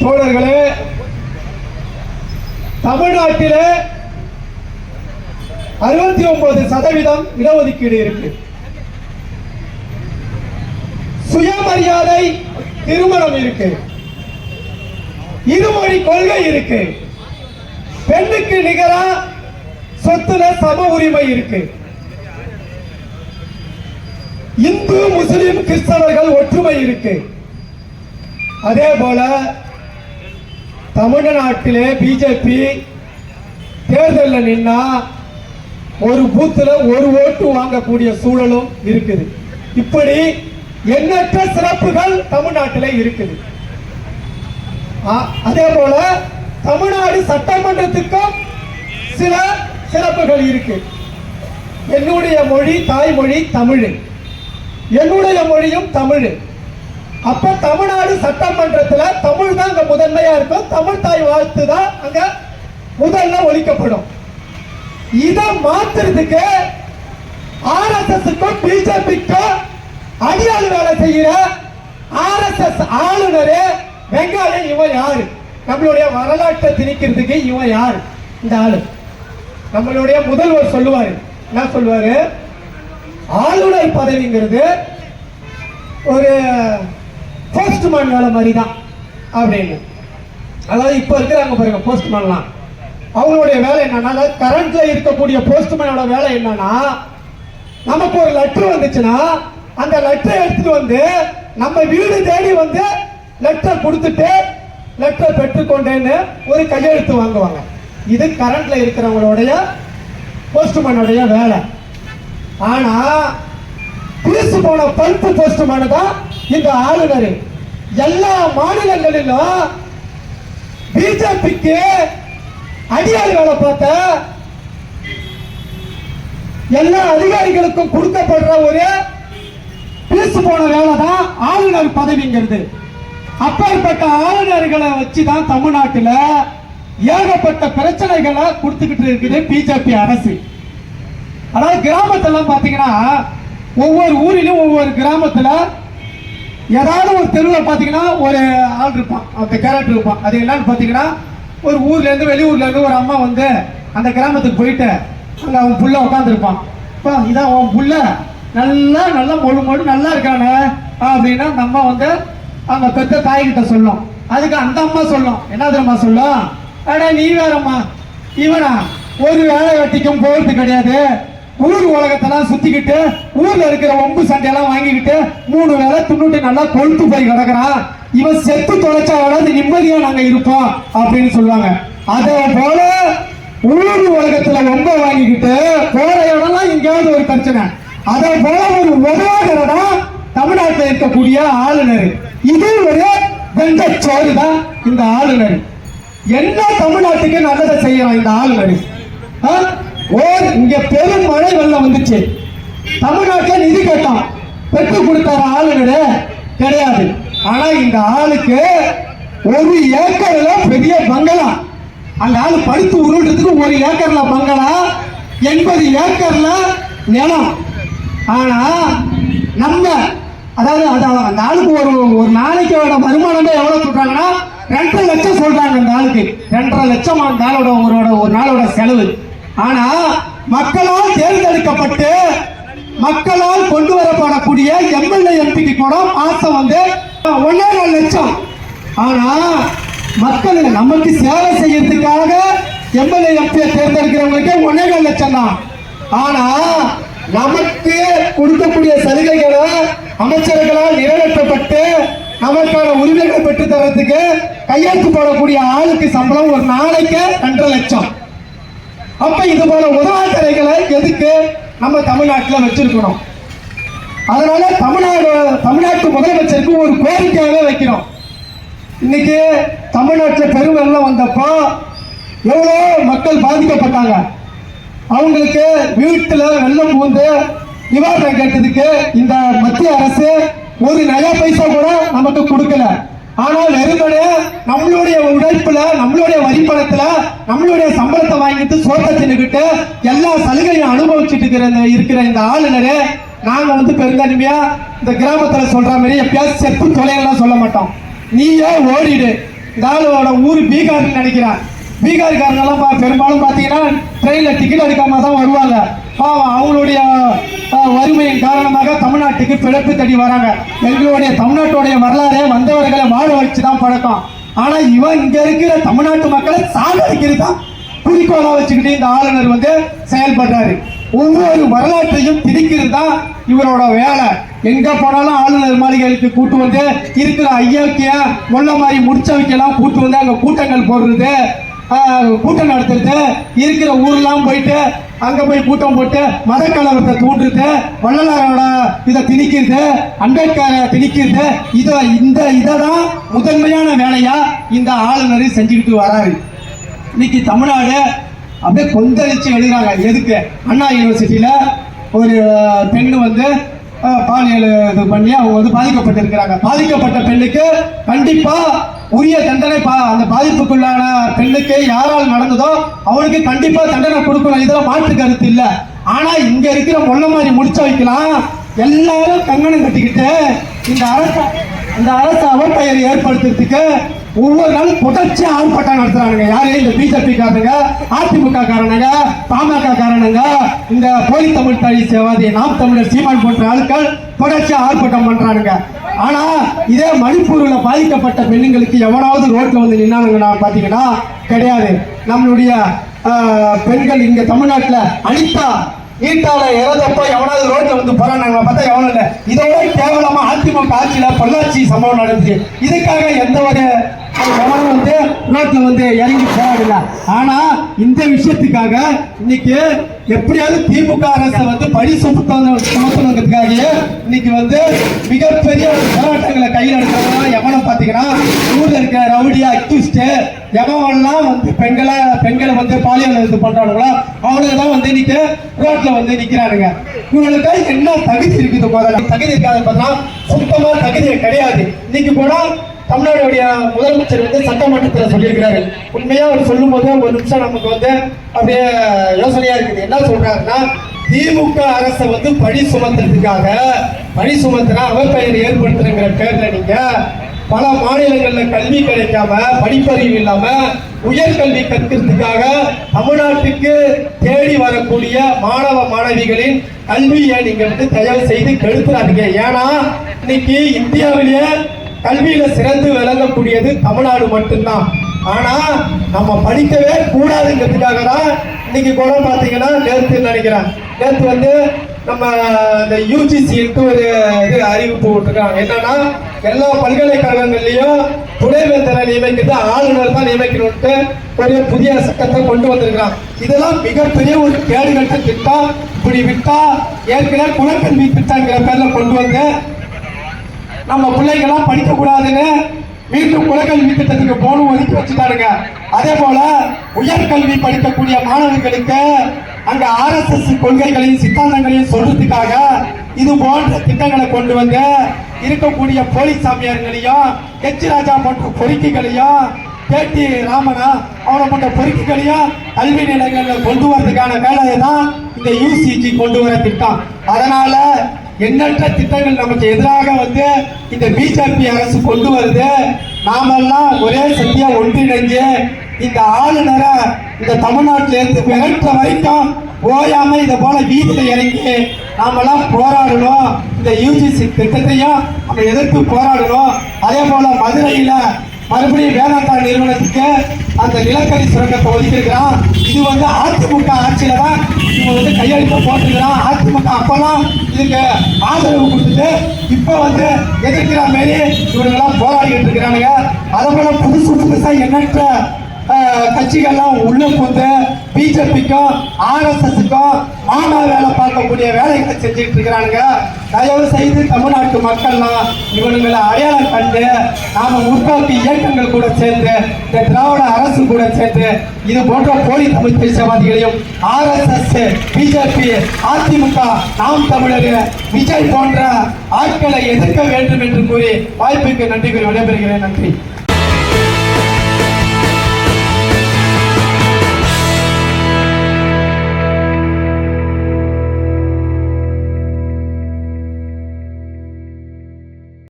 தோழர்களே தமிழ்நாட்டிலே அறுபத்தி ஒன்பது சதவீதம் இடஒதுக்கீடு இருக்கு. சுயமரியாதை திருமணம் இருக்கு. இருமொழி கொள்கை இருக்கு. பெண்ணுக்கு நிகரா சொத்துல சம உரிமை இருக்கு. இந்து முஸ்லிம் கிறிஸ்தவர்கள் ஒற்றுமை இருக்கு. அதே போல தமிழ்நாட்டிலே பிஜேபி தேர்தலில் நின்னா ஒரு பூத்தில் ஒரு ஓட்டு வாங்கக்கூடிய சூழலும் இருக்குது. இப்படி எண்ணற்ற சிறப்புகள் தமிழ்நாட்டிலே இருக்குது. ஆ- அதே போல தமிழ்நாடு சட்டமன்றத்துக்கும் சில சிறப்புகள் இருக்கு. என்னுடைய மொழி தாய்மொழி தமிழ். என்னுடைய மொழியும் தமிழ். அப்ப தமிழ்நாடு சட்டமன்றத்துல தமிழ் தான் அங்க முதன்மையா இருக்கும். தமிழ் தாய் வாழ்த்து தான் அங்க முதல்ல ஒழிக்கப்படும். இதை மாத்துறதுக்கு ஆர்எஸ்எஸ்க்கும் பிஜேபிக்கும் அடியாள் வேலை செய்யற ஆர்எஸ்எஸ் ஆளுநர் வெங்காயம் இவன் யாரு? நம்மளுடைய வரலாற்றை திணிக்கிறதுக்கு இவன் யாரு? இந்த ஆளு. நம்மளுடைய முதல்வர் சொல்லுவாரு. என்ன சொல்லுவாரு? ஆளுநர் பதவிங்கிறது ஒரு போஸ்ட்மேன் வேலை மாதிரி தான் அப்படின்னு. அதாவது இப்போ இருக்கிறாங்க பாருங்க போஸ்ட்மேன்லாம் அவங்களுடைய வேலை என்னன்னா கரண்ட்ல இருக்கக்கூடிய போஸ்ட்மேனோட வேலை என்னன்னா நமக்கு ஒரு லெட்டர் வந்துச்சுன்னா அந்த லெட்டரை எடுத்துட்டு வந்து நம்ம வீடு தேடி வந்து லெட்டர் கொடுத்துட்டு லெட்டர் பெற்றுக்கொண்டேன்னு ஒரு கையெழுத்து வாங்குவாங்க. இது கரண்ட்ல இருக்கிறவங்களுடைய போஸ்ட்மேனுடைய வேலை. ஆனால் பீசு போன பல்ப்பு போஸ்ட்மேனு இந்த ஆளுநர் எல்லா மாநிலங்களிலும் பிஜேபிக்கு அடியாள் வேலை பார்த்த எல்லா அதிகாரிகளுக்கும் கொடுக்கப்படுற ஒரு பீசு போன வேலை தான் ஆளுநர் பதவிங்கிறது. அப்பேற்பட்ட ஆளுநர்களை வச்சுதான் தமிழ்நாட்டில் ஏகப்பட்ட பிரச்சனைகளை கொடுத்துக்கிட்டு இருக்குது பிஜேபி அரசு. அதாவது கிராமத்தெல்லாம் பார்த்தீங்கன்னா ஒவ்வொரு ஊரிலும் ஒவ்வொரு கிராமத்தில் ஏதாவது ஒரு தெருவில் பார்த்தீங்கன்னா ஒரு ஆள் இருப்பான். அந்த கேரக்டர் இருப்பான். அது என்னன்னு பார்த்தீங்கன்னா ஒரு ஊர்லேருந்து வெளியூர்லேருந்து ஒரு அம்மா வந்து அந்த கிராமத்துக்கு போயிட்டு அங்கே அவன் புள்ள உட்காந்துருப்பான் இப்போ இதான் அவன் புள்ள? நல்லா நல்லா மொழு மொழு நல்லா இருக்கானே? அப்படின்னா அந்த அம்மா வந்து அவங்க பெத்த தாய்கிட்ட சொல்லும். அதுக்கு அந்த அம்மா சொல்லும். என்ன தெரியுமா சொல்லும் அடா நீ வேறம்மா. இவனா? ஒரு வேலை வெட்டிக்கும் போகிறது கிடையாது. ஊர் உலகத்தெல்லாம் சுத்திக்கிட்டு ஊர்ல இருக்கிற ஒம்பு சண்டையெல்லாம் வாங்கிக்கிட்டு மூணு வேலை துண்ணுட்டு நல்லா கொழுத்து போய் கிடக்குறான் இவன் செத்து தொலைச்சாவது நிம்மதியா நாங்க இருப்போம் அப்படின்னு சொல்லுவாங்க. அதே போல ஊர் உலகத்துல ஒம்ப வாங்கிக்கிட்டு போற இடம்லாம் எங்கேயாவது ஒரு பிரச்சனை. அதே போல ஒரு உதவாகிறதா தமிழ்நாட்டில் இருக்கக்கூடிய ஆளுநர். இது ஒரு வெங்கச்சோறு தான் இந்த ஆளுநர். என்ன தமிழ்நாட்டுக்கு நல்லதை செய்யறான் இந்த ஆளுநர்? ஆ? ஓர் இங்க பெரும் மழை வெள்ளம் வந்துச்சு? தமிழ்நாட்டில் நிதி கேட்டான் பெற்று கொடுத்தார ஆளுநர் கிடையாது. ஆனா இந்த ஆளுக்கு ஒரு ஏக்கர்ல பெரிய பங்களா. அந்த ஆளு படுத்து உருள்றதுக்கு ஒரு ஏக்கர்ல பங்களா எண்பது ஏக்கர்ல நிலம். ஆனா நம்ம அதாவது அதாவது அந்த ஆளுக்கு ஒரு ஒரு நாளைக்கு வர வருமானமே எவ்வளவு சொல்றாங்கன்னா ரெண்டரை லட்சம் சொல்றாங்க அந்த ஆளுக்கு. ரெண்டரை லட்சம் அந்த ஆளோட ஒரு ஒரு நாளோட செலவு. ஆனா மக்களால் தேர்ந்தெடுக்கப்பட்டு மக்களால் கொண்டு வரப்படக்கூடிய எம்எல்ஏ எம்பிக்கு கூட மாசம் வந்து ஒன்னே நாலு லட்சம். ஆனா மக்கள் நமக்கு சேவை செய்யறதுக்காக எம்எல்ஏ எம்பியை தேர்ந்தெடுக்கிறவங்களுக்கு ஒன்னே நாலு லட்சம் தான். ஆனா நமக்கு கொடுக்கக்கூடிய சலுகைகளை அமைச்சர்களால் நிறைவேற்றப்பட்டு நமக்கான உரிமைகளை பெற்று தரத்துக்கு கையெழுத்து போடக்கூடிய ஆளுக்கு சம்பளம் ஒரு நாளைக்கு ரெண்டரை லட்சம். அப்ப இது போல உதவாக்கரைகளை எதுக்கு நம்ம தமிழ்நாட்டில் வச்சிருக்கணும்? அதனால தமிழ்நாடு தமிழ்நாட்டு முதலமைச்சருக்கு ஒரு கோரிக்கையாகவே வைக்கிறோம் இன்னைக்கு தமிழ்நாட்டில் பெருவெள்ளம் வந்தப்போ எவ்வளோ மக்கள் பாதிக்கப்பட்டாங்க? அவங்களுக்கு வீட்டில் வெள்ளம் பூந்து நிவாரணம் கேட்டதுக்கு இந்த மத்திய அரசு ஒரு நகை பைசா கூட நமக்கு கொடுக்கல. ஆனால் வெறுமனே நம்மளுடைய உழைப்புல நம்மளுடைய வரி பணத்துல நம்மளுடைய சம்பளத்தை வாங்கிட்டு சோத்த தின்னுக்கிட்டு எல்லா சலுகையும் அனுபவிச்சுட்டு இருக்கிற இருக்கிற இந்த ஆளுநரு நாங்க வந்து பெருந்தன்மையா இந்த கிராமத்துல சொல்ற மாதிரி எப்பயாவது செப்பு தொலைகள்லாம் சொல்ல மாட்டோம். நீயே ஓடிடு இந்த ஆளோட ஊர் பீகார்னு நினைக்கிறேன். பீகார்காரங்கெல்லாம் பா- பெரும்பாலும் பார்த்தீங்கன்னா ட்ரெயினில் டிக்கெட் எடுக்காம தான் வருவாங்க. பாவம் அவங்களுடைய வறுமையின் காரணமாக தமிழ்நாட்டுக்கு பிழைப்பு தேடி வராங்க. எங்களுடைய தமிழ்நாட்டுடைய வரலாறே வந்தவர்களை வாழ வச்சு தான் பழக்கம். ஆனா இவன் இங்க இருக்கிற தமிழ்நாட்டு மக்களை சாகடிக்கிறது? தான் குறிக்கோளா வச்சுக்கிட்டு இந்த ஆளுநர் வந்து செயல்படுறாரு. ஒவ்வொரு வரலாற்றையும் திணிக்கிறது தான் இவரோட வேலை. எங்க போனாலும் ஆளுநர் மாளிகைகளுக்கு கூட்டு வந்து இருக்கிற ஐயோக்கிய முள்ள மாதிரி முடிச்சவைக்கெல்லாம் கூட்டு வந்து அங்க கூட்டங்கள் போடுறது. கூட்டம் நடத்திட்டு இருக்கிற ஊர்லாம் போயிட்டு அங்கே போய் கூட்டம் போட்டு மத கலவரத்தை தூண்டுறது வள்ளலாரோட இதை திணிக்கிறது அம்பேத்கரை திணிக்கிறது இதை இந்த இதை தான் முதன்மையான வேலையாக இந்த ஆளுநர் செஞ்சுக்கிட்டு வராரு. இன்னைக்கு தமிழ்நாடு அப்படியே கொந்தளிச்சு எழுதுறாங்க. எதுக்கு? அண்ணா யூனிவர்சிட்டியில் ஒரு பெண்ணு வந்து பாலியல் இது பண்ணி அவங்க வந்து பாதிக்கப்பட்டிருக்கிறாங்க. பாதிக்கப்பட்ட பெண்ணுக்கு கண்டிப்பாக உரிய தண்டனை பா அந்த பாதிப்புக்குள்ளான பெண்ணுக்கு யாரால் நடந்ததோ அவனுக்கு கண்டிப்பா தண்டனை கொடுக்கணும். இதுல மாற்று கருத்து இல்லை. ஆனா இங்க இருக்கிற முள்ள மாதிரி முடிச்ச வைக்கலாம். எல்லாரும் கங்கணம் கட்டிக்கிட்டு இந்த அரச இந்த அரசு அவப்பெயர் ஏற்படுத்துறதுக்கு ஒவ்வொரு நாளும் தொடர்ச்சி ஆர்ப்பாட்டம் நடத்துறானுங்க. யாரு? இந்த பிஜேபி காரனுங்க அதிமுக காரணங்க பாமக காரணங்க இந்த போலி தமிழ் தழி சேவாதி நாம் தமிழர் சீமான் போன்ற ஆட்கள் தொடர்ச்சி ஆர்ப்பாட்டம் பண்றானுங்க. ஆனா இதே மணிப்பூர்ல பாதிக்கப்பட்ட பெண்ணுங்களுக்கு எவனாவது ரோட்ல வந்து நின்னானுங்கன்னா பாத்தீங்கன்னா கிடையாது. நம்மளுடைய பெண்கள் இங்க தமிழ்நாட்டுல அனிதா ஈட்டால இறந்தப்ப எவனாவது ரோட்ல வந்து போறானாங்க பார்த்தா எவனும் இல்லை. இதோட கேவலமா அதிமுக ஆட்சியில பொள்ளாச்சி சம்பவம் நடந்துச்சு. இதுக்காக எந்த ஒரு எவனும் வந்து ரோட்ல வந்து இறங்கி போராடல ஆனா இந்த விஷயத்துக்காக இன்னைக்கு எப்படியாவது திமுக அரசை வந்து பழி சுமத்தணும் சுமத்தணுங்கிறதுக்காக இன்னைக்கு வந்து மிகப்பெரிய ஒரு போராட்டங்களை கையில் எடுக்கிறவங்க எவனை பார்த்தீங்கன்னா ஊரில் இருக்க ரவுடியா அக்யூஸ்ட் எவன்லாம் வந்து பெண்களை பெண்களை வந்து பாலியல் இது பண்றானுங்களோ அவனுக்கு தான் வந்து இன்னைக்கு ரோட்டில் வந்து நிற்கிறானுங்க இவங்களுக்கு என்ன தகுதி இருக்குது முதல்ல? தகுதி இருக்காது பார்த்தா சுத்தமாக தகுதி கிடையாது. இன்னைக்கு போனால் தமிழ்நாடுடைய முதலமைச்சர் வந்து சட்டமன்றத்தில் சொல்லியிருக்கிறாரு. உண்மையாக அவர் சொல்லும் போது ஒரு நிமிஷம் நமக்கு வந்து அப்படியே யோசனையாக இருக்குது. என்ன சொல்கிறாருன்னா திமுக அரசை வந்து பழி சுமத்துறதுக்காக பழி சுமத்துனா அவப்பெயர் ஏற்படுத்துறங்கிற பேரில் நீங்கள் பல மாநிலங்களில் கல்வி கிடைக்காம படிப்பறிவு இல்லாமல் உயர்கல்வி கற்கிறதுக்காக தமிழ்நாட்டுக்கு தேடி வரக்கூடிய மாணவ மாணவிகளின் கல்வியை நீங்கள் வந்து தயவு செய்து கெடுத்துறாதீங்க. ஏன்னா இன்னைக்கு இந்தியாவிலேயே கல்வியில சிறந்து விளங்கக்கூடியது தமிழ்நாடு மட்டும்தான். ஆனா நம்ம படிக்கவே கூடாதுங்கிறதுக்காக தான் இன்னைக்கு கூட பாத்தீங்கன்னா நேற்று நினைக்கிறேன். நேற்று வந்து நம்ம இந்த யூஜிசின்ட்டு ஒரு இது அறிவிப்பு விட்டுருக்காங்க. என்னன்னா எல்லா பல்கலைக்கழகங்கள்லயும் துணைவேந்தரை நியமிக்கிறது ஆளுநர் தான் நியமிக்கணும்ட்டு ஒரு புதிய சட்டத்தை கொண்டு வந்திருக்கிறான் இதெல்லாம் மிகப்பெரிய ஒரு கேடுகட்ட திட்டம். இப்படி விட்டா ஏற்கனவே குலக்கல்வி திட்டங்கிற பேர்ல கொண்டு வந்து நம்ம பிள்ளைங்கெல்லாம் படிக்க கூடாதுன்னு மீண்டும் குலக்கல்வி திட்டத்துக்கு போனும் ஒதுக்கி வச்சுட்டாருங்க அதே போல உயர்கல்வி படிக்கக்கூடிய மாணவர்களுக்கு அங்க ஆர்எஸ்எஸ் கொள்கைகளையும் சித்தாந்தங்களையும் சொல்றதுக்காக இது போன்ற திட்டங்களை கொண்டு வந்து இருக்கக்கூடிய போலீஸ் சாமியார்களையும் ஹெச் ராஜா போன்ற பொறுக்கிகளையும் கேடி ராமனா அவனை போன்ற பொறுக்கிகளையும் கல்வி நிலையங்களில் கொண்டு வரதுக்கான வேலையை தான் இந்த யூசிஜி கொண்டு வர திட்டம். அதனால எண்ணற்ற திட்டங்கள் நமக்கு எதிராக வந்து இந்த பிஜேபி அரசு கொண்டு வருது. நாமெல்லாம் ஒரே சக்தியா ஒன்றிணைஞ்சு இந்த ஆளுநரை இந்த தமிழ்நாட்டில இருந்து விரட்டுற வரைக்கும் ஓயாம இதை போல வீதியில இறங்கி நாமெல்லாம் போராடணும். இந்த யூஜிசி திட்டத்தையும் நம்ம எதிர்த்து போராடணும். அதே போல மதுரையில மறுபடியும் வேதாந்தா நிறுவனத்தை அந்த நிலக்கரி சுரங்கத்தை ஒதுக்கியிருக்கிறான். இது வந்து அதிமுக ஆட்சியில தான் இவங்க வந்து கையெழுத்து போட்டுக்கிறான் அதிமுக அப்பெல்லாம் இதுக்கு ஆதரவு கொடுத்துட்டு இப்போ வந்து எதிர்க்கிற மாரி இவங்கெல்லாம் போராடிக்கிட்டு இருக்கிறானுங்க. அதே போல புதுசு புதுசா எண்ணற்ற கட்சிகள்லாம் உள்ள வந்து பிஜேபிக்கும் ஆர்எஸ்எஸ்க்கும் மாமா வேலை பார்க்கக்கூடிய வேலைகளை செஞ்சுட்டு இருக்கிறானுங்க. தயவு செய்து தமிழ்நாட்டு மக்கள்லாம் இவனுங்களை அடையாளம் கண்டு நாம முற்போக்கு இயக்கங்கள் கூட சேர்ந்து இந்த திராவிட அரசு கூட சேர்ந்து இது போன்ற போலி தமிழ் தேசியவாதிகளையும் ஆர்எஸ்எஸ் பிஜேபி அதிமுக நாம் தமிழர் விஜய் போன்ற ஆட்களை எதிர்க்க வேண்டும் என்று கூறி வாய்ப்புக்கு நன்றி கூறி விடைபெறுகிறேன். நன்றி.